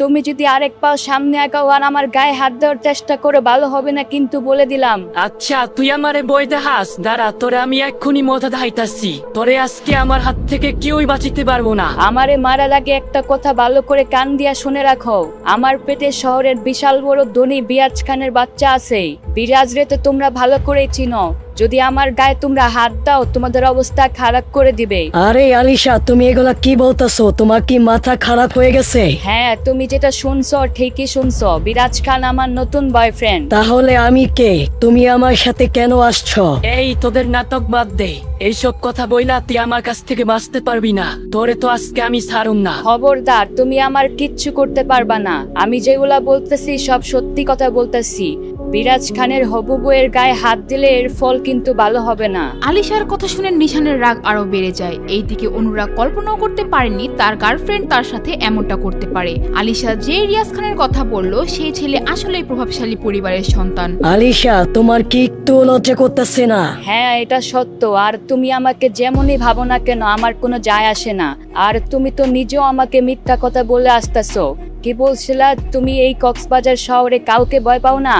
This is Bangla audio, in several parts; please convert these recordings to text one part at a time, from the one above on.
তুমি যদি আরেক পাও সামনে আগাও আর আমার গায়ে হাত দেওয়ার চেষ্টা করে ভালো হবে না কিন্তু বলে দিলাম। আচ্ছা তুই আমারে বই দেখাস। দাঁড়া তোরে আমি এক্ষুনি মজা দেখাইতাছি। তোরে আজকে আমার হাত থেকে কেউই বাঁচিতে পারব না। আমারে মারার আগে একটা কথা ভালো করে কান দিয়া শুনে রাখো। আমার পেটে শহরের বিশাল বড় ধনী বিরাজ খানের বাচ্চা আছে বিরাজ রে তো তোমরা ভালো করে চিনো। যদি আমার গায়ে তোমরা হাত দাও তোমাদের অবস্থা খারাপ করে দিবে। আরে আলিশা তুমি এগুলা কি বলতেছো? তোমার কি মাথা খারাপ হয়ে গেছে? হ্যাঁ তুমি যেটা শুনছো ঠিকই শুনছো। বিরাজ খান আমার নতুন বয়ফ্রেন্ড তাহলে আমি কে? তুমি আমার সাথে কেন আসছো? এই তোদের নাটক বাদ দে। এইসব কথা বইলা তুই আমার কাছ থেকে বাঁচতে পারবি না। তোরে তো আজকে আমি ছাড়ুম না। খবরদার তুমি আমার কিচ্ছু করতে পারবা না। আমি যেগুলা বলতেছি সব সত্যি কথা বলতেছি। বিরাজ খানের হবু বউয়ের গায়ে হাত দিলে এর ফল কিন্তু ভালো হবে না। আলিশার কথা শুনে নিশানের রাগ আরও বেড়ে যায়। এইদিকে অনুরাগ কল্পনাও করতে পারেনি তার গার্লফ্রেন্ড তার সাথে এমনটা করতে পারে। আলিশা যে রিয়াজ খানের কথা বলল সেই ছেলে আসলেই প্রভাবশালী পরিবারের সন্তান। আলিশা তোমার কি একটু লজ্জা করতেছে না? হ্যাঁ এটা সত্য। আর তুমি আমাকে যেমনই ভাবো না কেন আমার কোনো যায় আসে না। আর তুমি তো নিজেও আমাকে মিথ্যা কথা বলে আসতেছো। কি বলছিলা, তুমি এই কক্সবাজার শহরে কাউকে ভয় পাও না?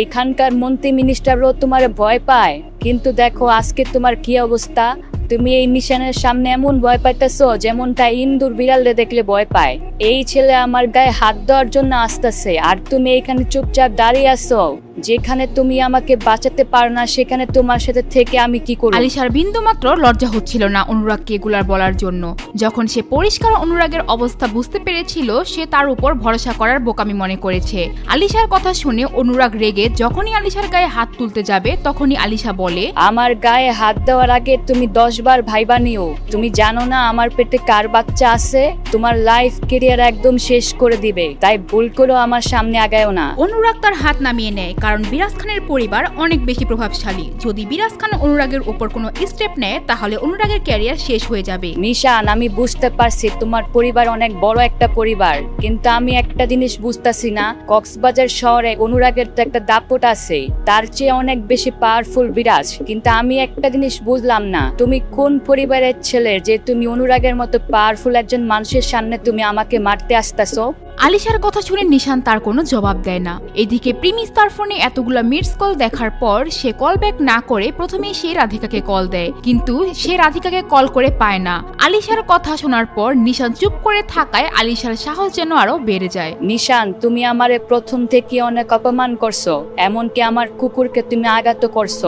এইখানকার মন্ত্রী মিনিস্টারও তোমার ভয় পায়। কিন্তু দেখো, আজকে তোমার কি অবস্থা? তুমি এই মিশনের সামনে এমন ভয় পাইতেছো, যেমনটা ইন্দুর বিড়ালে দেখলে ভয় পায়। এই ছেলে আমার গায়ে হাত দেওয়ার জন্য আসতেছে, আর তুমি এখানে চুপচাপ দাঁড়িয়ে আছো। যেখানে তুমি আমাকে বাঁচাতে পারো না সেখানে তোমার সাথে থেকে আমি কি করব? আলিশার বিন্দু মাত্র লজ্জা হচ্ছিল না অনুরাগকে এগুলার বলার জন্য। যখন সে পরিষ্কার অনুরাগের অবস্থা বুঝতে পেরেছিল সে তার উপর ভরসা করার বোকামি মনে করেছে। আলিশার কথা শুনে অনুরাগ রেগে যখনই আলিশার গায়ে হাত তুলতে যাবে তখনই আলিশা বলে আমার গায়ে হাত দেওয়ার আগে তুমি দশবার ভাইবা নিও। তুমি জানো না আমার পেটে কার বাচ্চা আছে? তোমার লাইফ কেরিয়ার একদম শেষ করে দিবে। তাই ভুল করেও আমার সামনে আগায়ও না। অনুরাগ তার হাত নামিয়ে নেয় কারণ বিরাজ খানের পরিবার অনেক বেশি প্রভাবশালী। যদি বিরাজ খান অনুরাগের উপর কোনো স্টেপ নেয়, তাহলে অনুরাগের ক্যারিয়ার শেষ হয়ে যাবে। মিশান আমি বুঝতে পারছি তোমার পরিবার অনেক বড় একটা পরিবার, কিন্তু আমি একটা জিনিস বুঝতাছি না। কক্সবাজার শহরে অনুরাগের তো একটা দাপট আছে, তার চেয়ে অনেক বেশি পাওয়ারফুল বিরাজ, কিন্তু আমি একটা জিনিস বুঝলাম না। তুমি কোন পরিবারের ছেলে যে তুমি অনুরাগের মতো পাওয়ারফুল একজন মানুষের সামনে তুমি আমাকে মারতে আসতেছো? আলিশার কথা শুনে নিশান তার কোনো জবাব দেয় না। এদিকে প্রিমিস তার ফোনে এতগুলো মিডস কল দেখার পর সে কল ব্যাক না করে প্রথমেই সে রাধিকাকে কল দেয়। কিন্তু সে রাধিকাকে কল করে পায় না। আলিশার কথা শোনার পর নিশান চুপ করে থাকায় আলিশার সাহস যেন আরও বেড়ে যায়। নিশান, তুমি আমারে প্রথম থেকে অনেক অপমান করছ, এমনকি আমার কুকুরকে তুমি আঘাত করছ।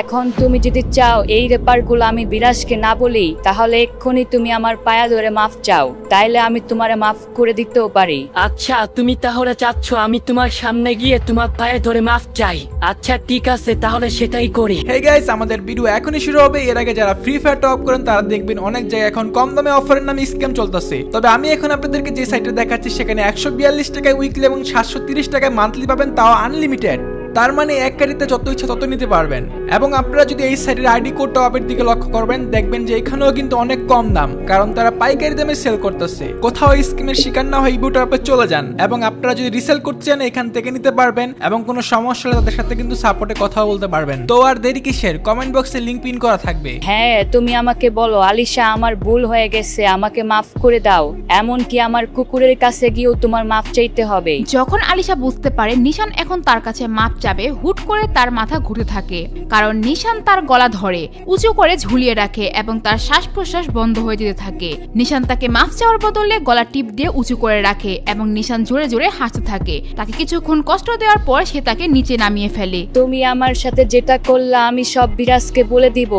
এখন তুমি যদি চাও এই ব্যাপারগুলো আমি বিরাজকে না বলি, তাহলে এক্ষুনি তুমি আমার পায়া ধরে মাফ চাও। তাইলে আমি তোমারে মাফ করে দিতেও পারি। আচ্ছা তুমি তাহলে চাচ্ছ আমি তোমার সামনে গিয়ে তোমার পায়ে ধরে মাফ চাই। আচ্ছা ঠিক আছে, তাহলে সেটাই করি। হে গাইস আমাদের ভিডিও এখনই শুরু হবে। এর আগে যারা ফ্রি ফায়ার টপ করেন, তারা দেখবেন অনেক জায়গায় এখন কম দামে অফারের নামে স্ক্যাম চলতেছে। তবে আমি এখন আপনাদেরকে যে সাইটে দেখাচ্ছি, সেখানে একশো বিয়াল্লিশ টাকায় উইকলি এবং সাতশো তিরিশ টাকায় মান্থলি পাবেন, তাও আনলিমিটেড তার মানে এক গাড়িতে যত ইচ্ছা তত নিতে পারবেন। এবং আপনারা যদি এই সাইটের আইডি কোড টপের দিকে লক্ষ্য করবেন দেখবেন যে এখানেও কিন্তু অনেক কম দাম কারণ তারা পাইকারি দামে সেল করতেছে। কোথাও এই স্কিমের শিকার না হয়ে ইবু টপে চলে যান। এবং আপনারা যদি রিসেল করতে চান এখান থেকে নিতে পারবেন এবং কোনো সমস্যা হলে তাদের সাথে কিন্তু সাপোর্টে কথা বলতে পারবেন। তো আর দেরি কিসের? কমেন্ট বক্সে লিঙ্ক পিন করা থাকবে। হ্যাঁ তুমি আমাকে বলো আলিশা আমার ভুল হয়ে গেছে আমাকে মাফ করে দাও। এমনকি আমার কুকুরের কাছে গিয়েও তোমার মাফ চাইতে হবে। যখন আলিশা বুঝতে পারে নিশান এখন তার কাছে মাপ চাবে হুট করে তার মাথা ঘুরে থাকে। কারণ নিশান তার গলা ধরে উঁচু করে ঝুলিয়ে রাখে এবং তার শ্বাস প্রশ্বাস বন্ধ হয়ে যেতে থাকে। নিশান তাকে মাফ চাওয়ার বদলে গলা টিপ দিয়ে উঁচু করে রাখে এবং নিশান জোরে জোরে হাসতে থাকে। তাকে কিছুক্ষণ কষ্ট দেওয়ার পর সে তাকে নিচে নামিয়ে ফেলে। তুমি আমার সাথে যেটা করলা আমি সব বিরাজকে বলে দিব।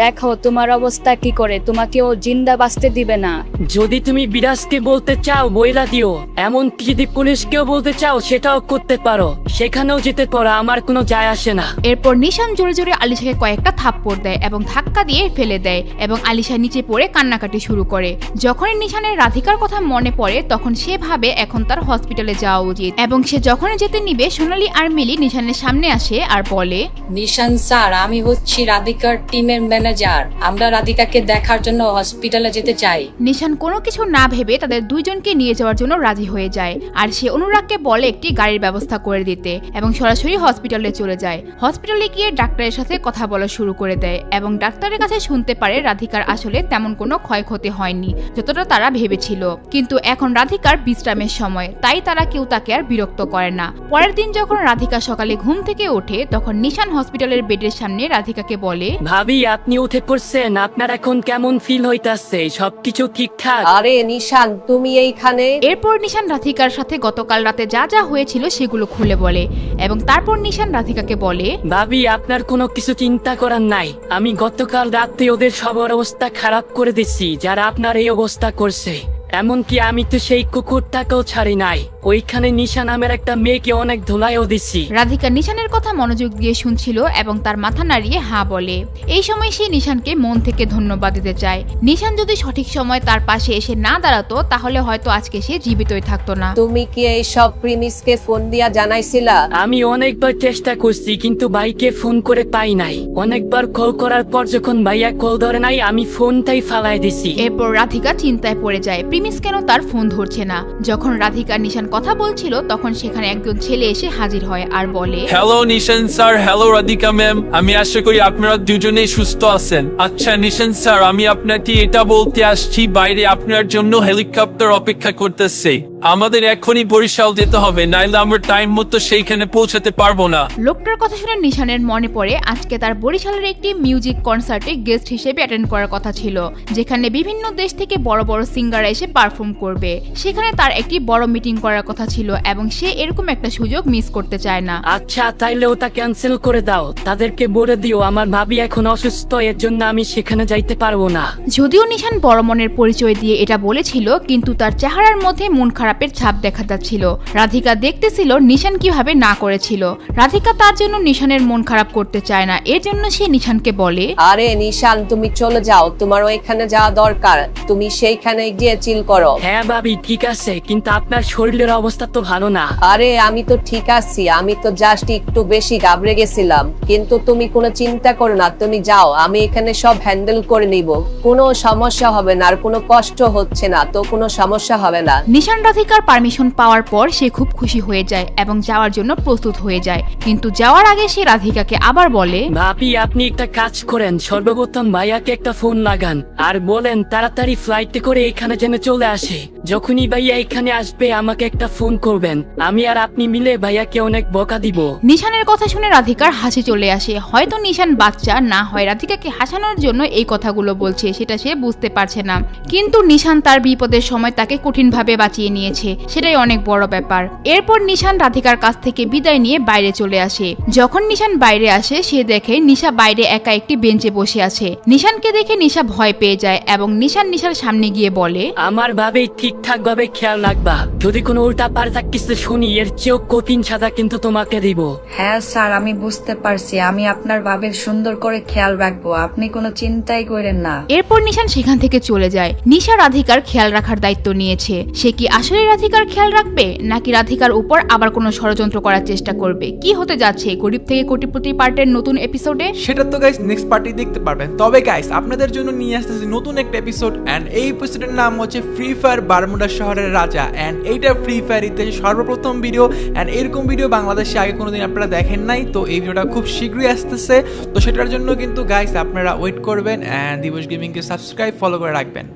দেখো তোমার অবস্থা কি করে তোমাকে ও জিন্দা বাঁচতে দিবে না। যদি তুমি বিরাজকে বলতে চাও বইলা দিও। এমন যদি পুলিশকেও বলতে চাও সেটাও করতে পারো। সেখানেও যেতে পারো আমার কোনো যায় আসে না। এরপর নিশান জোরে জোরে আলিশাকে কয়েকটা থাপ্পড় দেয় এবং ধাক্কা দিয়ে ফেলে দেয় এবং আলিশা নিচে পড়ে কান্নাকাটি শুরু করে। যখনই নিশানের রাধিকার কথা মনে পড়ে তখন সে ভাবে এখন তার হসপিটালে যাওয়া উচিত এবং সে যখনই যেতে নিবে সোনালি আর মিলি নিশানের সামনে আসে আর বলে নিশান স্যার আমি হচ্ছি রাধিকার টিমের ম্যানেজার। আমরা রাধিকাকে দেখার জন্য হসপিটালে যেতে চাই। নিশান কোনো কিছু না ভেবে তাদের দুইজনকে নিয়ে যাওয়ার জন্য রাজি হয়ে যায় আর সে অনুরাগকে বলে একটি গাড়ির ব্যবস্থা করে দিতে এবং সরাসরি হসপিটালে চলে যায়। হসপিটালে গিয়ে ডাক্তারের ডাক্তারের সাথে কথা বলা শুরু করে দেয় এবং ডাক্তারের কাছে শুনতে পারে রাধিকার আসলে তেমন কোনো ক্ষয়ক্ষতি হয়নি যতটা তারা ভেবেছিল। কিন্তু এখন রাধিকার বিশ্রামের সময় তাই তারা কেউ তাকে আর বিরক্ত করে না। পরের দিন যখন রাধিকা সকালে ঘুম থেকে ওঠে তখন নিশান হসপিটালের বেডের সামনে রাধিকাকে বলে ভাবি আপনি উঠে পড়ছেন আপনার এখন কেমন ফিল হইতাছে? সবকিছু ঠিকঠাক? আরে নিশান তুমি এইখানে? এরপর নিশান রাধিকার সাথে গতকাল রাতে যা যা হয়েছিল সেগুলো খুলে বলে এবং তারপর নিশান রাধিকাকে বলে ভাবি আপনার কোনো কিছু চিন্তা করার নাই। আমি গতকাল রাতে ওদের সবার অবস্থা খারাপ করে দিচ্ছি যারা আপনার এই অবস্থা করছে। এমনকি আমি তো সেই কুকুরটাকেও ছাড়ি নাই। ওইখানে নিশা নামের একটা মেয়েকে অনেক ধুলাইও দিচ্ছি রাধিকা নিশানের কথা মনোযোগ দিয়ে শুনছিল এবং তার মাথা নাড়িয়ে হ্যাঁ বলে। এই সময় সে নিশানকে মন থেকে ধন্যবাদ দিতে চায়। নিশান যদি সঠিক সময় তার পাশে এসে না দাঁড়াতো তাহলে হয়তো আজকে সে জীবিতই থাকতো না। তুমি কি এই সব প্রিমিসকে ফোন দিয়া জানাইছিলা? আমি অনেকবার চেষ্টা করছি কিন্তু ভাইকে ফোন করে পাই নাই। অনেকবার কল করার পর যখন ভাইয়া কল ধরে নাই আমি ফোনটাই ফালাই দিছি। এরপর রাধিকা চিন্তায় পড়ে যায়। প্রিমিস কেন তার ফোন ধরছে না? যখন রাধিকা নিশান কথা বলছিল তখন সেখানে একজন ছেলে এসে হাজির হয় আর বলে hello Nishan sir hello Radhika ma'am আমি আশা করি আপনারা দুজনেই সুস্থ আছেন। আচ্ছা নিশান স্যার আমি আপনাকে এটা বলতে আসছি বাইরে আপনার জন্য হেলিকপ্টার অপেক্ষা করতেছে। আমাদের এখনই বরিশাল যেতে হবে নাইলে আমরা টাইম মতো সেইখানে পৌঁছাতে পারব না। লোকটার কথা শুনে নিশানের মনে পড়ে আজকে তার বরিশালের একটি মিউজিক কনসার্টে গেস্ট হিসেবে অ্যাটেন্ড করার কথা ছিল যেখানে বিভিন্ন দেশ থেকে বড় বড় সিঙ্গার এসে পারফর্ম করবে। সেখানে তার একটি বড় মিটিং করার কথা ছিল এবং সে এরকম একটা সুযোগ মিস করতে চায় না। আচ্ছা তাইলে ওটা ক্যান্সেল করে দাও। তাদেরকে বলে দিও আমার ভাবি এখন অসুস্থ এর জন্য আমি সেখানে যাইতে পারব না। যদিও নিশান বড় মনের পরিচয় দিয়ে এটা বলেছিল কিন্তু তার চেহারার মধ্যে মন খারাপের ছাপ দেখা যাচ্ছিল। রাধিকা দেখতেছিল নিশান কীভাবে না করেছিল। রাধিকা তার জন্য নিশানের মন খারাপ করতে চায় না এর জন্য সে নিশানকে বলে আরে নিশান তুমি চলে যাও। তোমার ওইখানে যাওয়া দরকার। তুমি সেইখানে গিয়ে চিল করো। হ্যাঁ ভাবি ঠিক আছে কিন্তু আপনার শরীরের অবস্থা তো ভালো না। আরে আমি তো ঠিক আছি আমি তো জাস্ট একটু বেশি গাবড়ে গেছিলাম কিন্তু তুমি কোনো চিন্তা করো না তুমি যাও আমি এখানে সব হ্যান্ডেল করে নিব। কোনো সমস্যা হবে না আর কোনো কষ্ট হচ্ছে না তো কোনো সমস্যা হবে না। নিশান রাধিকার পারমিশন পাওয়ার পর সে খুব খুশি হয়ে যায় এবং যাওয়ার জন্য প্রস্তুত হয়ে যায়। কিন্তু যাওয়ার আগে সে রাধিকাকে আবার বলে ভাবি আপনি একটা কাজ করেন সর্বপ্রথম ভাইয়াকে একটা ফোন লাগান আর বলেন তাড়াতাড়ি ফ্লাইটে করে এখানে যেন চলে আসে। যখনই ভাইয়া এখানে আসবে আমাকে একটা ফোন করবেন। আমি আর আপনি মিলে ভাইয়াকে অনেক বকা দিব। নিশানের কথা শুনে রাধিকার হাসি চলে আসে। হয়তো নিশান বাচ্চা না হয় রাধিকাকে হাসানোর জন্য এই কথাগুলো বলছে সেটা সে বুঝতে পারছে না। কিন্তু নিশান তার বিপদের সময় তাকে কঠিনভাবে বাঁচিয়ে নিয়েছে। সেটাই অনেক বড় ব্যাপার। এরপর নিশান রাধিকার কাছ থেকে বিদায় নিয়ে বাইরে চলে আসে। যখন নিশান বাইরে আসে সে দেখে নিশা বাইরে একা একটি বেঞ্চে বসে আছে। নিশানকে দেখে নিশা ভয় পেয়ে যায় এবং নিশান নিশার সামনে গিয়ে বলে আমার ভাবে ঠিকঠাক ভাবে খেয়াল রাখবা। যদি কোনো উল্টা পাল্টা কিছু শুনি এর চেয়েও কঠিন সাজা কিন্তু তোমাকে দিব। হ্যাঁ স্যার আমি বুঝতে পারছি। আমি আপনার ভাবের সুন্দর করে খেয়াল রাখব। আপনি কোনো চিন্তাই করেন না। এরপর নিশান সেখান থেকে চলে যায়। নিশা রাধিকার খেয়াল রাখার দায়িত্ব নিয়েছে। সে কি আসলে রাধিকার খেয়াল রাখবে নাকি রাধিকার উপর আবার কোনো ষড়যন্ত্র করার চেষ্টা করবে? কি হতে যাচ্ছে গরিব থেকে কোটিপতি পার্টের নতুন এপিসোডে সেটা তো গাইস নেক্সট পার্টি দেখতে পারবেন। তবে গাইস আপনাদের জন্য নিয়ে আসতেছি নতুন একটা এপিসোড এন্ড এই এপিসোডের নাম হচ্ছে ফ্রি ফায়ার বারমুডা শহরের রাজা। অ্যান্ড এইটা ফ্রি ফায়ার ইতিহাসে সর্বপ্রথম ভিডিও অ্যান্ড এরকম ভিডিও বাংলাদেশে আগে কোনোদিন আপনারা দেখেন নাই। তো এই ভিডিওটা খুব শীঘ্রই আসতেছে। তো সেটার জন্য কিন্তু গাইস আপনারা ওয়েট করবেন অ্যান্ড দিবস গেমিংকে সাবস্ক্রাইব ফলো করে রাখবেন।